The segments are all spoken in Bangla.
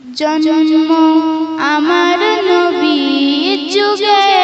জন্ম আমার নবী যুগে।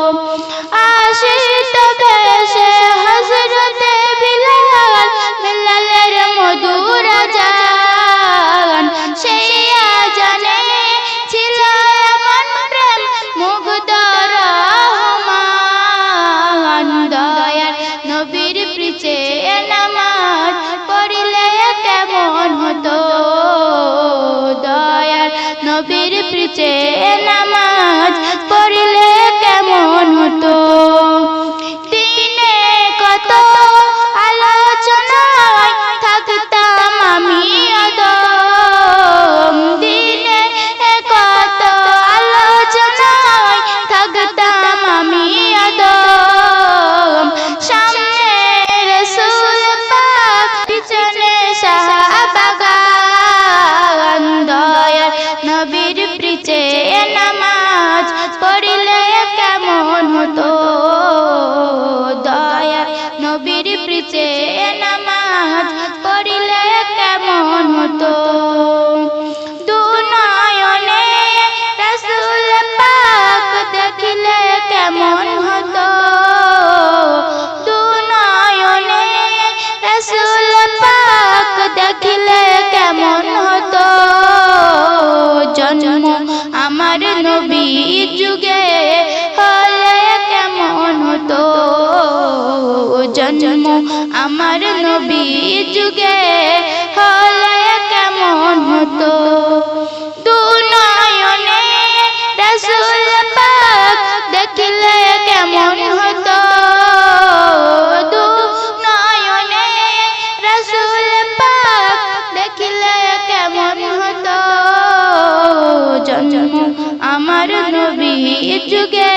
নবীর প্রিচে নামাজ পড়িলে কেমন হতো? জন্ম আমার নবী যুগে হলে কেমন হতো? দু রসুল পাক দেখলে কেমন হতো? দু রসুল পাক দেখলে কেমন হতো? জন্ম আমার নবী যুগে